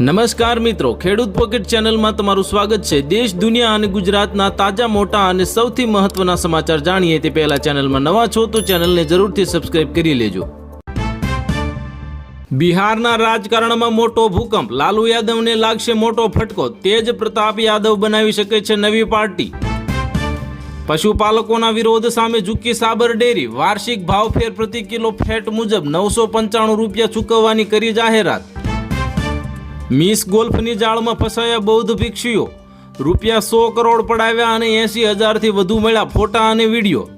નમસ્કાર મિત્રો, ખેડૂત પોકેટ ચેનલમાં તમારું સ્વાગત છે. દેશ, દુનિયા અને ગુજરાતના તાજા, મોટા અને સૌથી મહત્વના સમાચાર જાણીએ તે પહેલા ચેનલમાં નવા છો તો ચેનલને જરૂરથી સબસ્ક્રાઇબ કરી લેજો. બિહારના રાજકારણમાં મોટો ભૂકંપ. લાલુ યાદવને લાગશે મોટો ફટકો. તેજ પ્રતાપ યાદવ બનાવી શકે છે નવી પાર્ટી. પશુપાલકોના વિરોધ સામે ઝૂકી સાબર ડેરી. વાર્ષિક ભાવફેર પ્રતિ કિલો ફેટ મુજબ નવસો પંચાણું રૂપિયા ચૂકવવાની કરી જાહેરાત. મિસ ગોલ્ફની જાળમાં ફસાયા બૌદ્ધ ભિક્ષુઓ. રૂપિયા સો કરોડ પડાવ્યા અને એસી હજારથી વધુ મળ્યા ફોટા અને વીડિયો.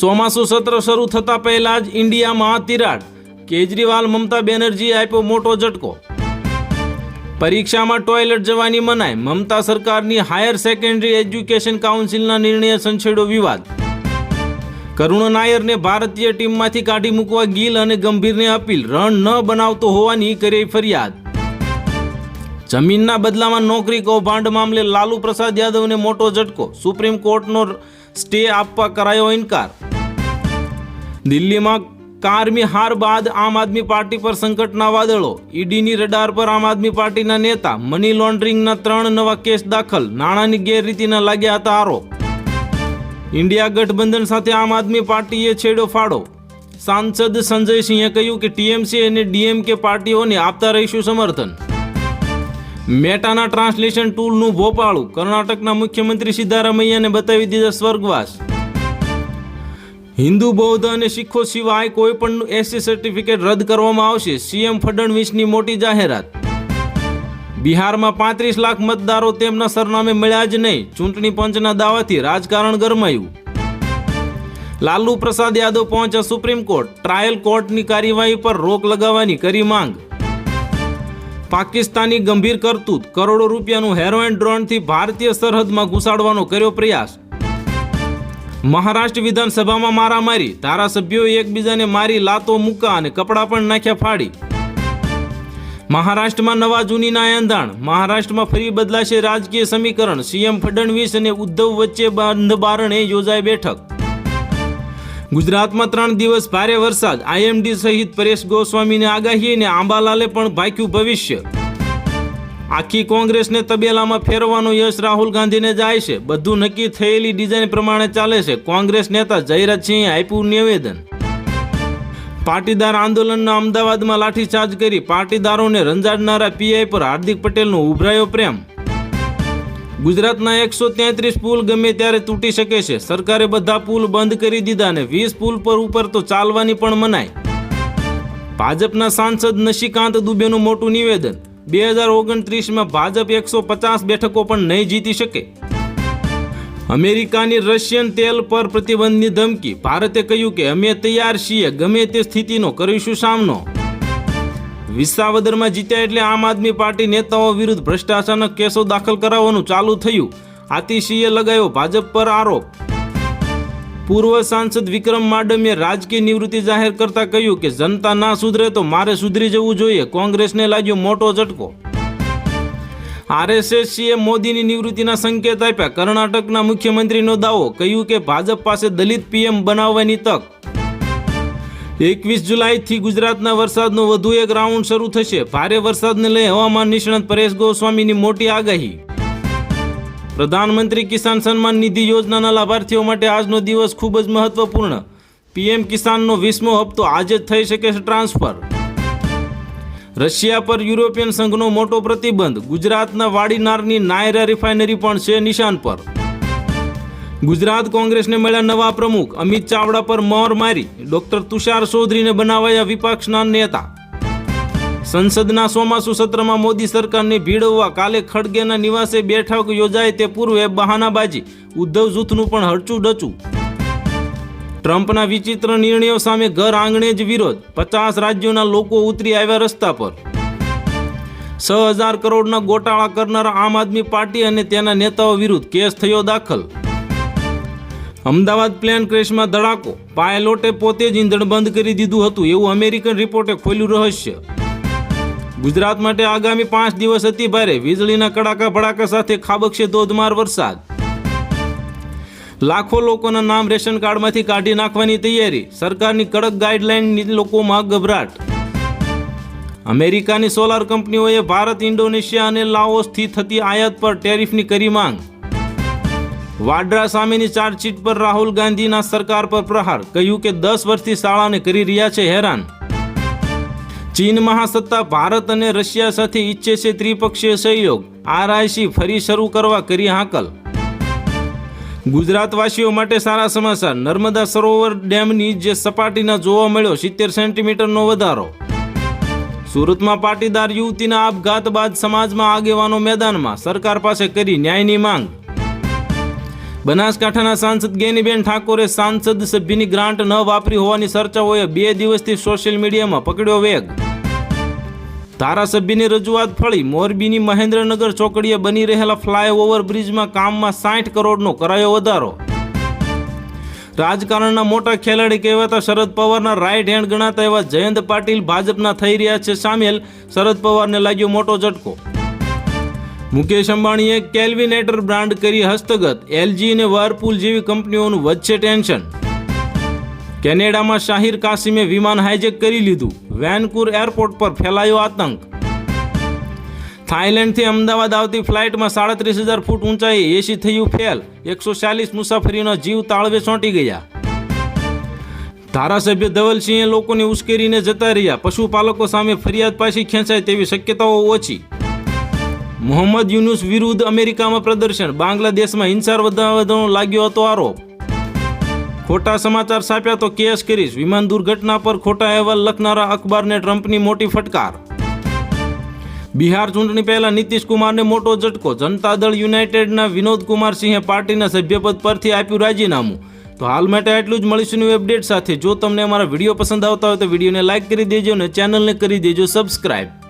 ચોમાસું સત્ર શરૂ થતા પહેલા જ ઇન્ડિયામાં તિરાડ. કેજરીવાલ, મમતા બેનર્જીએ આપ્યો મોટો ઝટકો. પરીક્ષામાં ટોયલેટ જવાની મનાય મમતા સરકારની હાયર સેકન્ડરી એજ્યુકેશન કાઉન્સિલના નિર્ણયે સંછેડ્યો વિવાદ. કરુણ નાયરને ભારતીય ટીમમાંથી કાઢી મૂકવા ગિલ અને ગંભીરને અપીલ. રન ન બનાવતો હોવાની કરી ફરિયાદ. જમીનના બદલામાં નોકરી કૌભાંડ મામલે લાલુ પ્રસાદ યાદવને મોટો ઝટકો. સુપ્રીમ કોર્ટનો સ્ટે આપવા કરાયો ઇનકાર. દિલ્હીમાં કારમી હાર બાદ આમ આદમી પાર્ટી પર સંકટના વાદળો. ઈડીની રડાર પર આમ આદમી પાર્ટીના નેતા. મની લોન્ડરિંગના ત્રણ નવા કેસ દાખલ. નાણાંની ગેરરીતિના લાગ્યા હતા આરોપ. ઇન્ડિયા ગઠબંધન સાથે આમ આદમી પાર્ટીએ છેડો ફાળો સાંસદ સંજય સિંહે કહ્યું કે ટીએમસી અને ડીએમકે પાર્ટીઓને આપતા રહીશું સમર્થન. મેટાના ટ્રાન્સલેશન ટૂલનું ભોપાળું, કર્ણાટકના મુખ્યમંત્રી સિદ્ધારામૈયાને બતાવી દીધા સ્વર્ગવાસ. હિન્દુ, બૌદ્ધ અને શીખો સિવાય કોઈ પણ એસસી સર્ટિફિકેટ રદ કરવામાં આવશે, સીએમ ફડણવીસની મોટી જાહેરાત. બિહારમાં પાંત્રીસ લાખ મતદારો તેમના સરનામે મળ્યા જ નહીં. ચૂંટણી પંચના દાવાથી રાજકારણ ગરમાયું. લાલુ પ્રસાદ યાદવ પહોંચ્યા સુપ્રીમ કોર્ટ. ટ્રાયલ કોર્ટની કાર્યવાહી પર રોક લગાવવાની કરી માંગ. પાકિસ્તાની ગંભીર કરતૂત કરોડો રૂપિયાનું હેરોઇન ડ્રોનથી ભારતીય સરહદમાં ઘુસાડવાનો કર્યો પ્રયાસ. મહારાષ્ટ્ર વિધાનસભામાં મારામારી. ધારાસભ્યોએ એકબીજાને મારી લાતો મૂકા અને કપડાં પણ નાખ્યા ફાડી. મહારાષ્ટ્રમાં નવા જૂનીના એંધાણ મહારાષ્ટ્રમાં ફરી બદલાશે રાજકીય સમીકરણ. સીએમ ફડણવીસ અને ઉદ્ધવ વચ્ચે બંધબારણે યોજાય બેઠક. ગુજરાતમાં ત્રણ દિવસ ભારે વરસાદ. આઈએમડી સહિત પરેશ ગોસ્વામીની આગાહી અને આંબાલાલે પણ ભાખ્યું ભવિષ્ય. આખી કોંગ્રેસને તબેલામાં ફેરવાનો યશ રાહુલ ગાંધીને જાય છે. બધું નક્કી થયેલી ડિઝાઇન પ્રમાણે ચાલે છે. કોંગ્રેસ નેતા જયરાજસિંહે આપ્યું નિવેદન. પાટીદાર આંદોલનના અમદાવાદમાં લાઠીચાર્જ કરી પાટીદારોને રંજાડનારા પીઆઈ પર હાર્દિક પટેલનો ઉભરાયો પ્રેમ. ગુજરાતના એકસો તેત્રીસ પુલ ગમે ત્યારે તૂટી શકે છે. સરકારે બધા પુલ બંધ કરી દીધા અને વીસ પુલ પર ઉપર તો ચાલવાની પણ મનાય ભાજપના સાંસદ નશીકાંત દુબેનું મોટું નિવેદન. બે હજાર ઓગણત્રીસમાં ભાજપ એકસો પચાસ બેઠકો પણ નહીં જીતી શકે. અમેરિકાની રશિયન તેલ પર પ્રતિબંધની ધમકી. ભારતે કહ્યું કે અમે તૈયાર છીએ, ગમે તે સ્થિતિનો કરીશું સામનો. વિસાવદરમાં જીત્યા એટલે આમ આદમી પાર્ટી નેતાઓ વિરુદ્ધ ભ્રષ્ટાચારના કેસો દાખલ કરાવવાનું ચાલુ થયું. આતિશીએ લગાવ્યો ભાજપ પર આરોપ. પૂર્વ સાંસદ વિક્રમ માડમે રાજકીય નિવૃત્તિ જાહેર કરતા કહ્યું કે જનતા ના સુધરે તો મારે સુધરી જવું જોઈએ. કોંગ્રેસને લાગ્યો મોટો ઝટકો. આરએસએસએ મોદીની નિવૃત્તિના સંકેત આપ્યા. કર્ણાટકના મુખ્યમંત્રીનો દાવો, કહ્યું કે ભાજપ પાસે દલિત પીએમ બનાવવાની તક. એકવીસ જુલાઈથી ગુજરાતના વરસાદનો વધુ એક રાઉન્ડ શરૂ થશે. ભારે વરસાદને લઈ હવામાન નિષ્ણાત પરેશ ગોસ્વામીની મોટી આગાહી. પ્રધાનમંત્રી કિસાન સન્માન નિધિ યોજનાના લાભાર્થીઓ માટે આજનો દિવસ ખૂબ જ મહત્વપૂર્ણ. પીએમ કિસાનનો વીસમો હપ્તો આજે જ થઈ શકે છે ટ્રાન્સફર. રશિયા પર યુરોપિયન સંઘનો મોટો પ્રતિબંધ. ગુજરાતના વાડીનારની નાયરા રિફાઇનરી પણ છે નિશાન પર. ગુજરાત કોંગ્રેસને મળ્યા નવા પ્રમુખ. અમિત ચાવડા પર મોર મારી. ડોક્ટર તુષાર ચૌધરીને બનાવાયા વિપક્ષના નેતા. સંસદના ચોમાસુ સત્રમાં મોદી સરકારને ભીડવવા કાલે ખડગેના નિવાસે બેઠક યોજાય તે પૂર્વે બહાનાબાજી. ઉદ્ધવ જૂથનું પણ હરચું ડચું. ટ્રમ્પના વિચિત્ર નિર્ણયો સામે ઘર આંગણે જ વિરોધ. પચાસ રાજ્યોના લોકો ઉતરી આવ્યા રસ્તા પર. છ હજાર કરોડના ગોટાળા કરનારા આમ આદમી પાર્ટી અને તેના નેતાઓ વિરુદ્ધ કેસ થયો દાખલ. અમદાવાદ પ્લેન ક્રેશમાં ધડાકો. પાયલોટે પોતે જ ઈંધણ બંધ કરી દીધું હતું એવું અમેરિકન રિપોર્ટે ખોલ્યું રહસ્ય. ગુજરાત માટે આગામી પાંચ દિવસ અતિ ભારે. વીજળીના કડાકા ભડાકા સાથે ખાબકશે ધોધમાર વરસાદ. લાખો લોકોના નામ રેશન કાર્ડમાંથી કાઢી નાખવાની તૈયારી. સરકારની કડક ગાઈડલાઈનની લોકોમાં ગભરાટ. અમેરિકાની સોલાર કંપનીઓએ ભારત, ઇન્ડોનેશિયા અને લાઓસથી થતી આયાત પર ટેરિફની કરી માંગ. વાડ્રા સામેની ચાર્જશીટ પર રાહુલ ગાંધીના સરકાર પર પ્રહાર, કહ્યું કે દસ વર્ષથી શાળાને કરી રહ્યા છે હેરાન. ચીન મહાસત્તા ભારત અને રશિયા સાથે ઈચ્છે છે ત્રિપક્ષીય સહયોગ. આરઆઈસી ફરી શરૂ કરવા કરી હાકલ. ગુજરાતવાસીઓ માટે સારા સમાચાર. નર્મદા સરોવર ડેમની જે સપાટીના જોવા મળ્યો, સિત્તેર સેન્ટીમીટરનો વધારો. સુરતમાં પાટીદાર યુવતીના આપઘાત બાદ સમાજમાં આગેવાનો મેદાનમાં. સરકાર પાસે કરી ન્યાયની માંગ. બનાસકાંઠાના સાંસદ ગેનીબેન ઠાકોરે સાંસદ સભ્યની ગ્રાન્ટ ન વાપરી હોવાની ચર્ચાઓએ બે દિવસથી સોશિયલ મીડિયામાં પકડ્યો વેગ. ધારાસભ્યની રજૂઆત ફળી મોરબીની મહેન્દ્રનગર ચોકડીએ બની રહેલા ફ્લાયઓવર બ્રિજમાં કામમાં સાઠ કરોડનો કરાયો વધારો. રાજકારણના મોટા ખેલાડી કહેવાતા શરદ પવારના રાઈટ હેન્ડ ગણાતા એવા જયંત પાટીલ ભાજપના થઈ રહ્યા છે સામેલ. શરદ પવારને લાગ્યો મોટો ઝટકો. મુકેશ અંબાણીએ કેલ્વિનેટર બ્રાન્ડ કરી હસ્તગત. એલજી અને વર્પુલ જેવી કંપનીઓનું વધશે ટેન્શન. કેનેડામાં શાહિર કાસિમે વિમાન હાઇજેક કરી લીધું. વેનકુર એરપોર્ટ પર ફેલાયો આતંક. થાઇલેન્ડથી અમદાવાદ આવતી ફ્લાઇટમાં સાડત્રીસ હજાર ફૂટ ઊંચાઈ એસી થયું ફેલ. એકસો ચાલીસ મુસાફરીનો જીવ તાળવે ચોંટી ગયા. ધારાસભ્ય ધવલસિંહે લોકોને ઉશ્કેરીને જતા રહ્યા. પશુપાલકો સામે ફરિયાદ પાછી ખેંચાય તેવી શક્યતાઓ ઓછી. મોહમ્મદ યુનુસ વિરુદ્ધ અમેરિકામાં પ્રદર્શન. બાંગ્લાદેશમાં હિંસા વધારવાનો લાગ્યો હતો આરોપ. ખોટા સમાચાર છાપ્યા તો કેસ કરીશ. વિમાન દુર્ઘટના પર ખોટા અહેવાલ લખનારા અખબારને ટ્રમ્પની મોટી ફટકાર. બિહાર ચૂંટણી પહેલા નીતિશ કુમારને મોટો ઝટકો. જનતા દળ યુનાઇટેડના વિનોદ કુમાર સિંહે પાર્ટીના સભ્યપદ પરથી આપ્યું રાજીનામું. તો હાલ માટે આટલું જ. મળીશું new અપડેટ સાથે. જો તમને અમારા વીડિયો પસંદ આવતા હોય તો વિડીયોને લાઇક કરી દેજો અને ચેનલને કરી દેજો સબસ્ક્રાઇબ